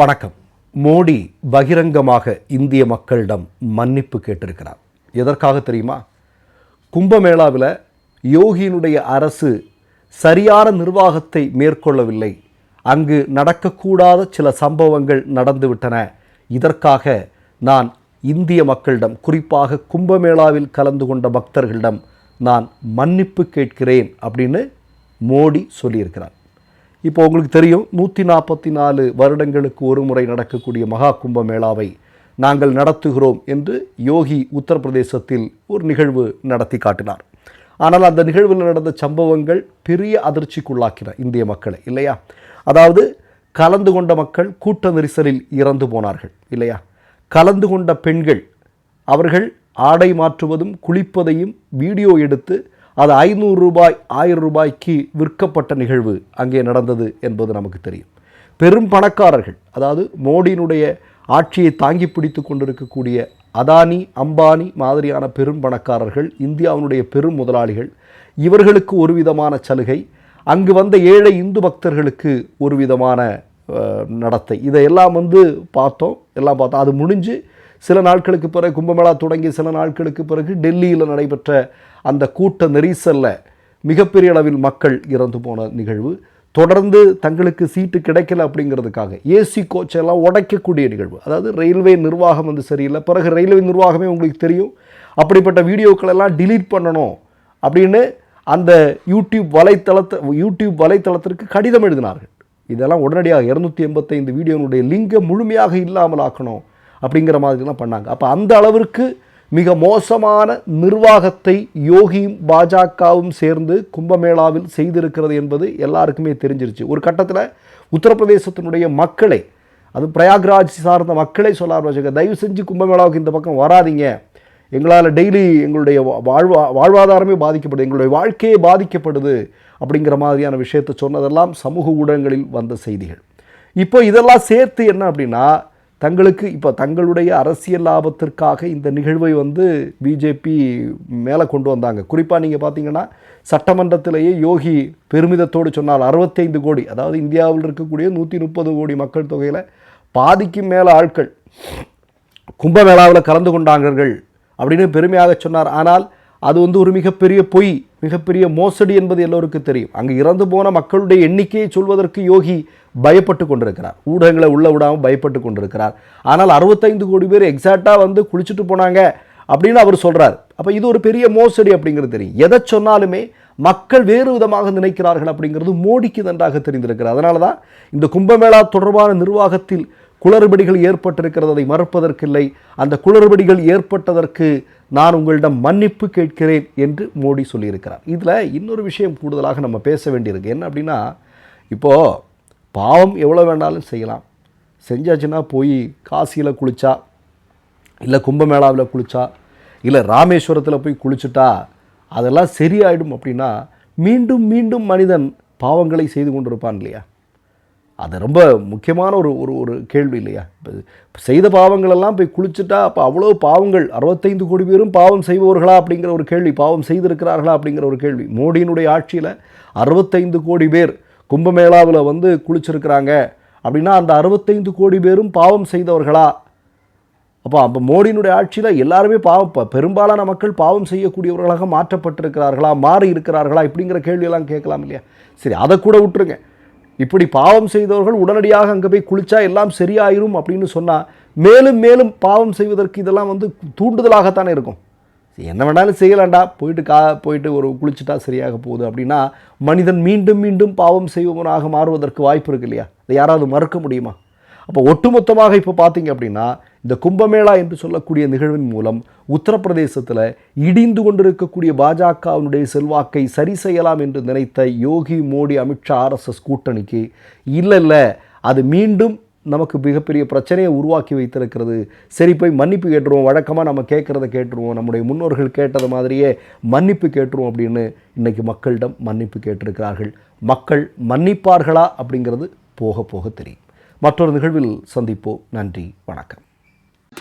வணக்கம். மோடி பகிரங்கமாக இந்திய மக்களிடம் மன்னிப்பு கேட்டிருக்கிறார். எதற்காக தெரியுமா? கும்பமேளாவில் யோகியினுடைய அரசு சரியான நிர்வாகத்தை மேற்கொள்ளவில்லை. அங்கு நடக்கக்கூடாத சில சம்பவங்கள் நடந்துவிட்டன. இதற்காக நான் இந்திய மக்களிடம் குறிப்பாக கும்பமேளாவில் கலந்து கொண்ட பக்தர்களிடம் நான் மன்னிப்பு கேட்கிறேன் அப்படின்னு மோடி சொல்லியிருக்கிறார். இப்போ உங்களுக்கு தெரியும் நூற்றி நாற்பத்தி நாலு வருடங்களுக்கு ஒரு முறை நடக்கக்கூடிய மகா கும்ப மேளாவை நாங்கள் நடத்துகிறோம் என்று யோகி உத்தரப்பிரதேசத்தில் ஒரு நிகழ்வு நடத்தி காட்டினார். ஆனால் அந்த நிகழ்வில் நடந்த சம்பவங்கள் பெரிய அதிர்ச்சிக்குள்ளாக்கின இந்திய மக்களை இல்லையா? அதாவது கலந்து கொண்ட மக்கள் கூட்ட நெரிசலில் இறந்து போனார்கள் இல்லையா? கலந்து கொண்ட பெண்கள் அவர்கள் ஆடை மாற்றுவதும் குளிப்பதையும் வீடியோ எடுத்து அது ஐநூறு ரூபாய் ஆயிரம் ரூபாய்க்கு விற்கப்பட்ட நிகழ்வு அங்கே நடந்தது என்பது நமக்கு தெரியும். பெரும் பணக்காரர்கள் அதாவது மோடியினுடைய ஆட்சியை தாங்கி பிடித்து கொண்டிருக்கக்கூடிய அதானி அம்பானி மாதிரியான பெரும் பணக்காரர்கள் இந்தியாவினுடைய பெரும் முதலாளிகள் இவர்களுக்கு ஒரு விதமான சலுகை அங்கு வந்த ஏழை இந்து பக்தர்களுக்கு ஒரு விதமான நடத்தை. இதையெல்லாம் வந்து பார்த்தோம் எல்லாம் பார்த்தோம். அது முடிஞ்சு சில நாட்களுக்கு பிறகு கும்பமேளா தொடங்கி சில நாட்களுக்கு பிறகு டெல்லியில் நடைபெற்ற அந்த கூட்ட நெரிசலில் மிகப்பெரிய அளவில் மக்கள் இறந்து போன நிகழ்வு. தொடர்ந்து தங்களுக்கு சீட்டு கிடைக்கல அப்படிங்கிறதுக்காக ஏசி கோச்செல்லாம் உடைக்கக்கூடிய நிகழ்வு. அதாவது ரயில்வே நிர்வாகம் வந்து சரியில்லை. பிறகு ரயில்வே நிர்வாகமே உங்களுக்கு தெரியும். அப்படிப்பட்ட வீடியோக்களெல்லாம் டிலீட் பண்ணணும் அப்படின்னு அந்த யூடியூப் வலைத்தளத்தை யூடியூப் வலைத்தளத்திற்கு கடிதம் எழுதினார்கள். இதெல்லாம் உடனடியாக இரநூத்தி எண்பத்தைந்து வீடியோனுடைய லிங்கை முழுமையாக இல்லாமல் ஆக்கணும் அப்படிங்கிற மாதிரிலாம் பண்ணாங்க. அப்போ அந்த அளவிற்கு மிக மோசமான நிர்வாகத்தை யோகியும் பாஜகவும் சேர்ந்து கும்பமேளாவில் செய்திருக்கிறது என்பது எல்லாருக்குமே தெரிஞ்சிருச்சு. ஒரு கட்டத்தில் உத்தரப்பிரதேசத்தினுடைய மக்களை அது பிரயாக்ராஜ் சார்ந்த மக்களை சொல்ல ஆரம்பிச்சாங்க தயவு செஞ்சு கும்பமேளாவுக்கு இந்த பக்கம் வராதீங்க. எங்களால் டெய்லி எங்களுடைய வா- வாழ்வா வாழ்வாதாரமே பாதிக்கப்படுது எங்களுடைய வாழ்க்கையே பாதிக்கப்படுது அப்படிங்கிற மாதிரியான விஷயத்தை சொன்னதெல்லாம் சமூக ஊடகங்களில் வந்த செய்திகள். இப்போ இதெல்லாம் சேர்த்து என்ன அப்படின்னா தங்களுக்கு இப்போ தங்களுடைய அரசியல் லாபத்திற்காக இந்த நிகழ்வை வந்து பிஜேபி மேலே கொண்டு வந்தாங்க. குறிப்பாக நீங்கள் பார்த்தீங்கன்னா சட்டமன்றத்திலேயே யோகி பெருமிதத்தோடு சொன்னால் அறுபத்தைந்து கோடி அதாவது இந்தியாவில் இருக்கக்கூடிய நூற்றி முப்பது கோடி மக்கள் தொகையில் பாதிக்கும் மேலே ஆட்கள் கும்பமேளாவில் கலந்து கொண்டார்கள் அப்படின்னு பெருமையாக சொன்னார். ஆனால் அது வந்து ஒரு மிகப்பெரிய பொய். மிகப்பெரிய மோசடி என்பது எல்லோருக்கும் தெரியும். அங்கு இறந்து போன மக்களுடைய எண்ணிக்கையை சொல்வதற்கு யோகி பயப்பட்டு கொண்டிருக்கிறார். ஊடகங்களை உள்ள விடாமல் பயப்பட்டு கொண்டிருக்கிறார். ஆனால் அறுபத்தைந்து கோடி பேர் எக்ஸாக்டாக வந்து குளிச்சுட்டு போனாங்க அப்படின்னு அவர் சொல்றார். அப்போ இது ஒரு பெரிய மோசடி அப்படிங்கிறது தெரியும். எதை சொன்னாலுமே மக்கள் வேறு விதமாக நினைக்கிறார்கள் அப்படிங்கிறது மோடிக்கு நன்றாக தெரிந்திருக்கிறார் அதனால தான் இந்த கும்பமேளா தொடர்பான நிர்வாகத்தில் குளறுபடிகள் ஏற்பட்டிருக்கிறது அதை மறுப்பதற்கில்லை. அந்த குளறுபடிகள் ஏற்பட்டதற்கு நான் உங்களிடம் மன்னிப்பு கேட்கிறேன் என்று மோடி சொல்லியிருக்கிறார். இதில் இன்னொரு விஷயம் கூடுதலாக நம்ம பேச வேண்டியிருக்கு. என்ன அப்படின்னா இப்போது பாவம் எவ்வளோ வேணாலும் செய்யலாம். செஞ்சாச்சுன்னா போய் காசியில் குளித்தா இல்லை கும்பமேளாவில் குளித்தா இல்லை ராமேஸ்வரத்தில் போய் குளிச்சுட்டா அதெல்லாம் சரியாயிடும் அப்படின்னா மீண்டும் மீண்டும் மனிதன் பாவங்களை செய்து கொண்டிருப்பான் இல்லையா? அது ரொம்ப முக்கியமான ஒரு ஒரு ஒரு கேள்வி இல்லையா? இப்போ செய்த பாவங்களெல்லாம் போய் குளிச்சுட்டா அப்போ அவ்வளோ பாவங்கள் அறுபத்தைந்து கோடி பேரும் பாவம் செய்பவர்களா அப்படிங்கிற ஒரு கேள்வி பாவம் செய்திருக்கிறார்களா அப்படிங்கிற ஒரு கேள்வி. மோடியினுடைய ஆட்சியில் அறுபத்தைந்து கோடி பேர் கும்பமேளாவில் வந்து குளிச்சிருக்கிறாங்க. அப்படின்னா அந்த அறுபத்தைந்து கோடி பேரும் பாவம் செய்தவர்களா? அப்போ அப்போ மோடியினுடைய ஆட்சியில் எல்லாருமே பாவம் பெரும்பாலான மக்கள் பாவம் செய்யக்கூடியவர்களாக மாற்றப்பட்டிருக்கிறார்களா மாறி இருக்கிறார்களா இப்படிங்கிற கேள்வியெல்லாம் கேட்கலாம் இல்லையா? சரி அதை கூட விட்டுருங்க. இப்படி பாவம் செய்தவர்கள் உடனடியாக அங்கே போய் குளிச்சா எல்லாம் சரியாயிரும் அப்படின்னு சொன்னால் மேலும் மேலும் பாவம் செய்வதற்கு இதெல்லாம் வந்து தூண்டுதலாகத்தானே இருக்கும். என்ன வேணாலும் செய்யலாண்டா போயிட்டு கா போயிட்டு ஒரு குளிச்சுட்டா சரியாக போகுது அப்படின்னா மனிதன் மீண்டும் மீண்டும் பாவம் செய்வனாக மாறுவதற்கு வாய்ப்பு இருக்கு இல்லையா? அதை யாராவது மறுக்க முடியுமா? அப்போ ஒட்டுமொத்தமாக இப்போ பார்த்தீங்க அப்படின்னா இந்த கும்பமேளா என்று சொல்லக்கூடிய நிகழ்வின் மூலம் உத்தரப்பிரதேசத்தில் இடிந்து கொண்டிருக்கக்கூடிய பாஜகவினுடைய செல்வாக்கை சரி செய்யலாம் என்று நினைத்த யோகி மோடி அமித்ஷா ஆர்எஸ்எஸ் கூட்டணிக்கு இல்லை இல்லை அது மீண்டும் நமக்கு மிகப்பெரிய பிரச்சனையை உருவாக்கி வைத்திருக்கிறது. சரி போய் மன்னிப்பு கேட்டுருவோம். வழக்கமாக நம்ம கேட்குறத கேட்டுருவோம். நம்முடைய முன்னோர்கள் கேட்டது மாதிரியே மன்னிப்பு கேட்டுருவோம் அப்படின்னு இன்னைக்கு மக்களிடம் மன்னிப்பு கேட்டிருக்கிறார்கள். மக்கள் மன்னிப்பார்களா அப்படிங்கிறது போக போக தெரியும். மற்றொரு நிகழ்வில் சந்திப்போம். நன்றி வணக்கம்.